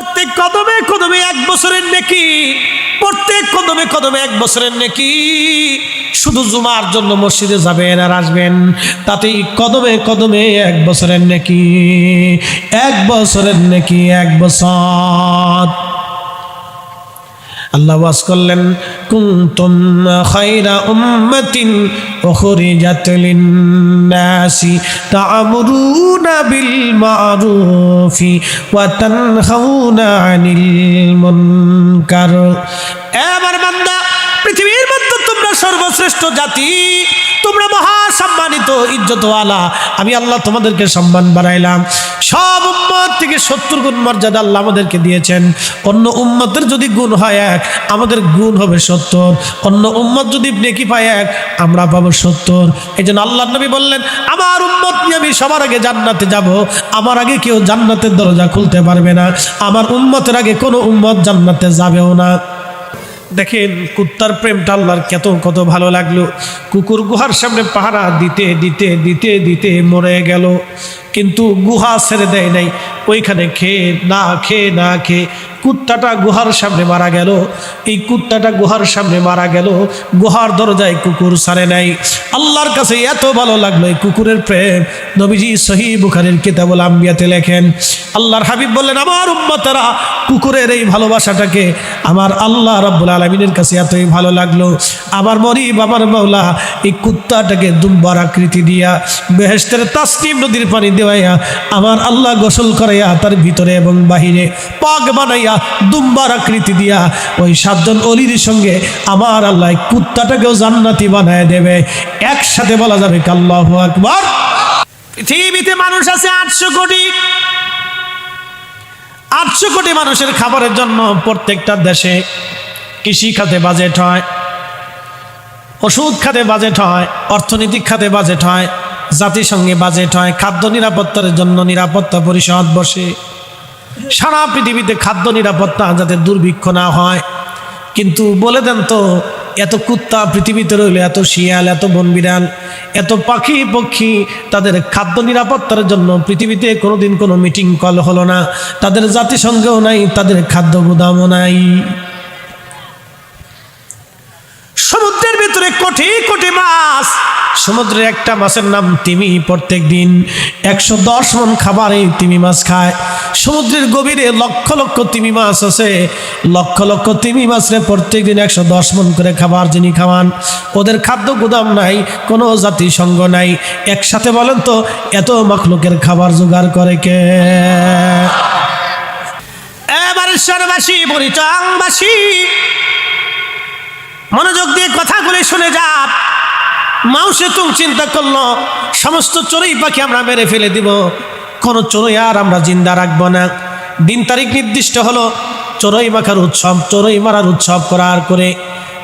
প্রত্যেক কদমে কদমে এক বছরের নেকি, প্রত্যেক কদমে কদমে এক বছরের নেকি। শুধু জুমার জন্য মসজিদে যাবেন আর আসবেন, তাতেই কদমে কদমে এক বছরের নেকি, এক বছরের নেকি, এক বছর। আল্লাহ ওয়াজ করলেন, কুনতুম খায়রা উম্মাতিন উখরিজাত লিন-নাসি তা'মুরুনা বিল মা'রুফি ওয়া তানহাউনা আনিল মুনকার। এবার বান্দা, পৃথিবীর মধ্যে তোমরা সর্বশ্রেষ্ঠ জাতি, তোমরা মহা সম্মানিত ইজ্জতওয়ালা। আমি আল্লাহ তোমাদেরকে সম্মান বাড়াইলাম। সব উম্মত থেকে সত্তর গুণ মর্যাদা আল্লাহ আমাদেরকে দিয়েছেন। অন্য উম্মতের যদি গুণ হয় এক, আমাদের গুণ হবে সত্তর। অন্য উম্মত যদি নেকি পায় এক, আমরা পাবো সত্তর। এই জন্য আল্লাহ নবী বললেন, আমার উম্মত নিয়ে আমি সবার আগে জান্নাতে যাব। আমার আগে কেউ জান্নাতের দরজা খুলতে পারবে না। আমার উম্মতের আগে কোনো উম্মত জান্নাতে যাবেও না। দেখেন, কুত্তার প্রেমটা আল্লাহর কত কত ভালো লাগল। কুকুর গুহার সামনে পাহারা দিতে দিতে দিতে দিতে মরে গেল। কিন্তু গুহা ছেড়ে দেয় নাই। ওইখানে খেয়ে, না খেয়ে না খেয়ে কুত্তাটা গুহার সামনে মারা গেল। এই কুত্তাটা গুহার সামনে মারা গেল। গুহার দরজায় কুকুর সারে নাই। আল্লাহর কাছে এত ভালো লাগল এই কুকুরের প্রেম। নবীজি সহি বুখারের কিতাবুল আম্বিয়াতে লেখেন, আল্লাহর হাবিব বললেন, আমার উম্মতেরা কুকুরের এই ভালোবাসাটাকে আমার আল্লাহ রাব্বুল আলমিনের কাছে এতই ভালো লাগল। আমার মরিব, আমার মাওলা এই কুত্তাটাকে দুম্বার আকৃতি দিয়া বেহেস্তের তাসনিম নদীর পানি দেওয়াইয়া আমার আল্লাহ গোসল করাইয়া তার ভিতরে এবং বাহিরে পাক বানাইয়া দুম্বার আকৃতি দিয়া, ওই সাতজন অলির সঙ্গে আমার আল্লাহ কুত্তাটাকেও জান্নাতি বানায় দেবে। একসাথে বলা যাবে কাল্লাহ আকবার। পৃথিবীতে মানুষ আছে আটশো কোটি। আটশো কোটি মানুষের খাবারের জন্য প্রত্যেকটা দেশে কৃষি খাতে বাজেট হয়, ওষুধ খাতে বাজেট হয়, অর্থনৈতিক খাতে বাজেট হয়, জাতিসংঘে বাজেট হয়, খাদ্য নিরাপত্তার জন্য নিরাপত্তা পরিষদ বসে। সারা পৃথিবীতে খাদ্য নিরাপত্তা যাতে দুর্ভিক্ষ না হয়। কিন্তু বলে দেন তো, এত কুত্তা পৃথিবীতে রইল, এত শিয়াল, এত বনবিড়াল এত পাখি পক্ষী, তাদের খাদ্য নিরাপত্তার জন্য পৃথিবীতে কোনোদিন কোনো মিটিং কল হলো না। তাদের জাতিসংঘেও নাই, তাদের খাদ্য গুদামও নাই। সমুদ্রের ভিতরে কোটি কোটি মাছ সমুদ্রের একটা মাছের নাম তিমি প্রত্যেক দিন। একশো দশ মন খাবার তিমি মাছ খায়। সমুদ্রের গভীরে লক্ষ লক্ষ তিমি মাছ আছে। লক্ষ লক্ষ তিমি মাছরে প্রত্যেক দিন একশো দশ মন করে খাবার যিনি খাওয়ান। ওদের খাদ্য গুদাম নাই, কোনো জাতিসংঘ নাই। একসাথে বলেন তো, এত মখলুকের খাবার জোগাড় করে কে? এবারেশ্বরবাসী মনোযোগ দিয়ে কথাগুলি শুনে যান মাউসে তুম চিন্তা করল, সমস্ত চড়ুই পাখি আমরা মেরে ফেলে দিব। কোনো চড়ুই আর আমরা জিন্দা রাখব না। দিন তারিখ নির্দিষ্ট হলো চড়ুই মাখার উৎসব চড়ুই মারার উৎসব করার করে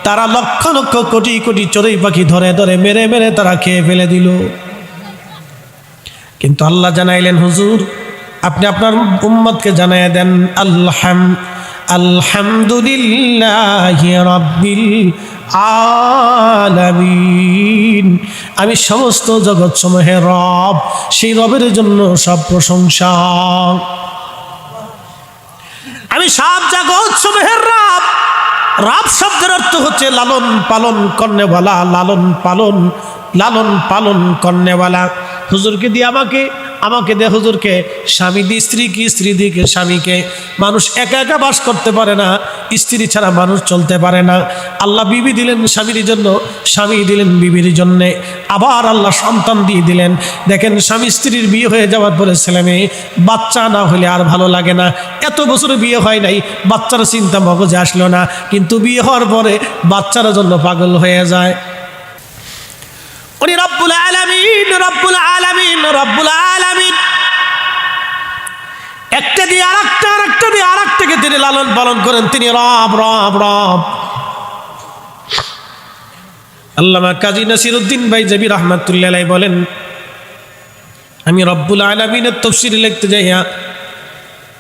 তারা লক্ষ লক্ষ কোটি কোটি চড়ুই পাখি ধরে ধরে মেরে মেরে তারা খেয়ে ফেলে দিল। কিন্তু আল্লাহ জানাইলেন, হুজুর, আপনি আপনার উম্মতকে জানাই দেন, আল্লাহ আলহামদুলিল্লাহ রব্বিল আলামিন। আমি সমস্ত জগৎ সমূহের রব, সেই রবের জন্য সব প্রশংসা। আমি সব জগৎ সমূহের রব। রব শব্দের অর্থ হচ্ছে লালন পালন কর্নেওয়ালা, লালন পালন লালন পালন কর্নেওয়ালা। হুজুরকে দিয়ে আমাকে আমাকে দে হুজুরকে, স্বামী দি স্ত্রীকে, স্ত্রী দিকে স্বামীকে। মানুষ একা একা বাস করতে পারে না, স্ত্রী ছাড়া মানুষ চলতে পারে না। আল্লাহ বিবি দিলেন স্বামীর জন্য, স্বামী দিলেন বিবির জন্যে। আবার আল্লাহ সন্তান দিয়ে দিলেন। দেখেন, স্বামী স্ত্রীর বিয়ে হয়ে যাওয়ার পরে ছেলে মেয়ে, বাচ্চা না হলে আর ভালো লাগে না। এত বছর বিয়ে হয় নাই, বাচ্চার চিন্তা মগজে আসলো না। কিন্তু বিয়ে হওয়ার পরে বাচ্চার জন্য পাগল হয়ে যায়। উনি রব্বুল আলামিন রব্বুল আলামিন, রব্বুল আর একটা আর একটা দিয়ে আর তিনি লালন পালন করেন। তিনি রব রব রব। আল্লামা কাজী ভাই বলেন, আমি রব্বুল আলমিনের তফসির লিখতে যাইয়া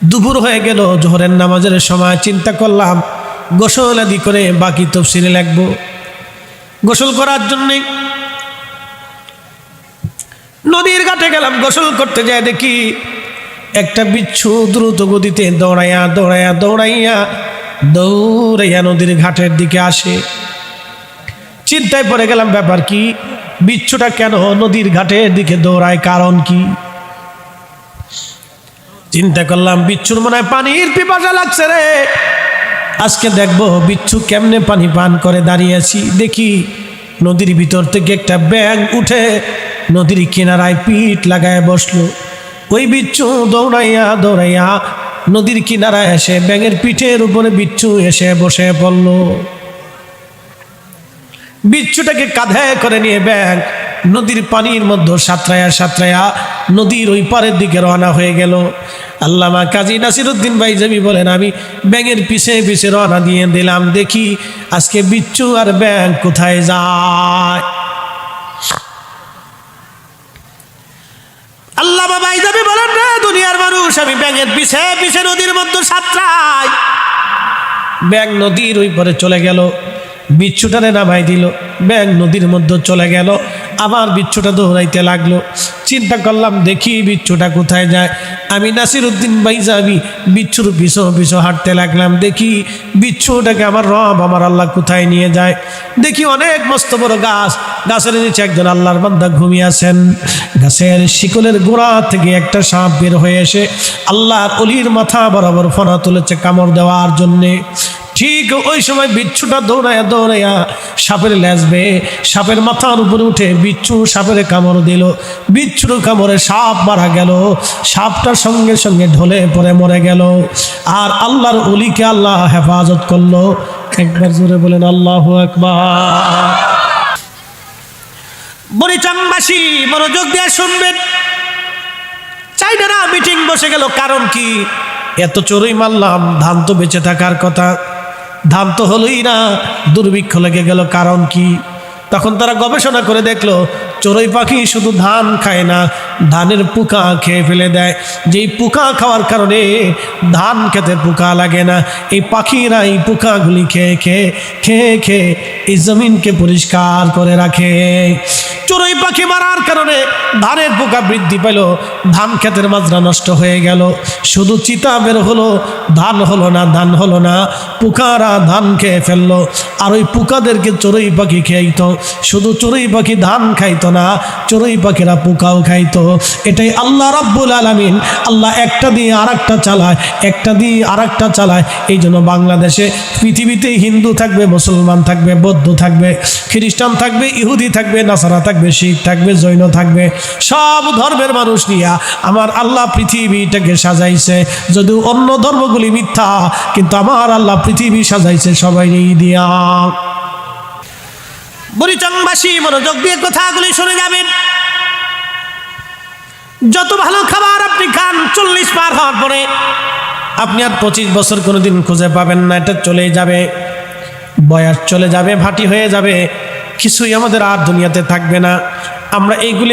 দুপুর হয়ে গেল, জোহরের নামাজের সময় চিন্তা করলাম, গোসল আদি করে বাকি তফসিরে লিখব। গোসল করার জন্যে নদীর ঘাটে গেলাম, গোসল করতে যাই দেখি একটা বিচ্ছু দ্রুত গতিতে দৌড়াইয়া দৌড়াইয়া দৌড়াইয়া দৌড়াইয়া নদীর ঘাটের দিকে আসে। চিন্তায় পড়ে গেলাম, ব্যাপার কি? বিচ্ছুটা কেন নদীর ঘাটের দিকে দৌড়ায়, কারণ কি? চিন্তা করলাম, বিচ্ছুর মনে হয় পানির পিপাসা লাগছে রে। আজকে দেখব বিচ্ছু কেমনে পানি পান করে দাঁড়িয়ে আছি। দেখি নদীর ভিতর থেকে একটা ব্যাগ উঠে নদীর কিনারায় পিঠ লাগায় বসল। ওই বিচ্ছু দৌড়াইয়া দৌড়াইয়া নদীর কিনারায় এসে ব্যাঙের পিঠের উপরে বিচ্ছু এসে বসে পড়ল। বিচ্ছুটাকে কাঁধে করে নিয়ে ব্যাগ নদীর পানির মধ্যে সাঁতরায়া সাঁতরায়া নদীর ওই পারের দিকে রওনা হয়ে গেল। আল্লামা কাজী নাসিরুদ্দিন ভাই জমি বলেন, আমি ব্যাঙের পিছে পিছে রওনা দিয়ে দিলাম। দেখি আজকে বিচ্ছু আর ব্যাং কোথায় যায়? বাবাই যাবে বলেন না, দুনিয়ার মানুষ, আমি ব্যাঙের পিছে পিছে নদীর মধ্যে সাঁতরাই। ব্যাঙ নদীর ওই পরে চলে গেল। বিচ্ছুটারে নামাই দিল। ব্যাং নদীর মধ্যে চলে গেল। আবার বিচ্ছুটা দৌড়াইতে লাগল। চিন্তা করলাম, দেখি বিচ্ছুটা কোথায় যায়। আমি নাসির উদ্দিন ভাই যাবি বিচ্ছুর পিছু পিছু হাঁটতে লাগলাম। দেখি বিচ্ছুটাকে আমার রব, আমার আল্লাহ কোথায় নিয়ে যায়। দেখি অনেক মস্ত বড় গাছ। গাছের নিচে একজন আল্লাহর বান্দা ঘুমিয়ে আছেন। গাছের শিকলের গোড়া থেকে একটা সাপ বের হয়ে এসে আল্লাহর অলির মাথা বরাবর ফনা তুলেছে কামড় দেওয়ার জন্যে। ঠিক ওই সময় বিচ্ছুটা দৌড়াইয়া দৌড়াইয়া সাপের লেজবে, সাপের মাথার উপরে উঠে বিচ্ছু সাপের কামড় দিল। বিচ্ছুর কামড়ে সাপ মারা গেল সাপটার সঙ্গে সঙ্গে ঢলে পড়ে মরে গেল। আর আল্লাহর অলিকে আল্লাহ হেফাজত করল। একবার জোরে বলেন, আল্লাহ একবার বরিচাংবাসী মনোযোগ দিয়ে শুনবেন। চাইনারা মিটিং বসে গেল, কারণ কি? এত চোরই মারলাম, ধান তো বেঁচে থাকার কথা। ধান তো হলোই না, দুর্ভিক্ষ লেগে গেল, কারণ কি? তখন তারা গবেষণা করে দেখল, চড়ুই পাখি শুধু ধান খায় না, ধানের পোকা খেয়ে ফেলে দেয়। যেই পোকা খাওয়ার কারণে ধান খেতে পোকা লাগে না, এই পাখিরা এই পোকাগুলি খেয়ে খেয়ে খেয়ে খেয়ে এই জমিনকে পরিষ্কার করে রাখে। চড়ুই পাখি মারার কারণে ধানের পোকা বৃদ্ধি পেল, ধান ক্ষেতের মাজরা নষ্ট হয়ে গেল। শুধু চিতা বের হলো, ধান হলো না, ধান হলো না, পোকারা ধান খেয়ে ফেলল। আর ওই পোকাদেরকে চড়ুই পাখি খাইতো শুধু চড়ুই পাখি ধান খাইতো না, চড়ুই পাখিরা পোকাও খাইতো। এটাই আল্লাহ রাব্বুল আলামিন, আল্লাহ একটা দিয়ে আর চালায়, একটা দিয়ে আর চালায়। এই জন্য বাংলাদেশে পৃথিবীতে হিন্দু থাকবে, মুসলমান থাকবে, বৌদ্ধ থাকবে, খ্রিস্টান থাকবে, ইহুদি থাকবে, নাসারা থাকবে শিখ থাকবে, জৈন থাকবে। সব ধর্মের মানুষ নিয়া আমার আল্লাহ পৃথিবীটাকে সাজাইছে। যদিও অন্য ধর্মগুলি মিথ্যা, কিন্তু আমার আল্লাহ পৃথিবী সাজাইছে সবাই দিয়া। বরিচংবাসী মনোযোগ দিয়ে কথাগুলি শুনে যাবেন। যত ভালো খাবার আপনি খান, চল্লিশ পার হওয়ার পরে আপনি আর পঁচিশ বছর কোনোদিন খুঁজে পাবেন না, এটা চলে যাবে। বয়স চলে যাবে, ভাটি হয়ে যাবে। কিছুই আমাদের আর দুনিয়াতে থাকবে না। আমরা এইগুলি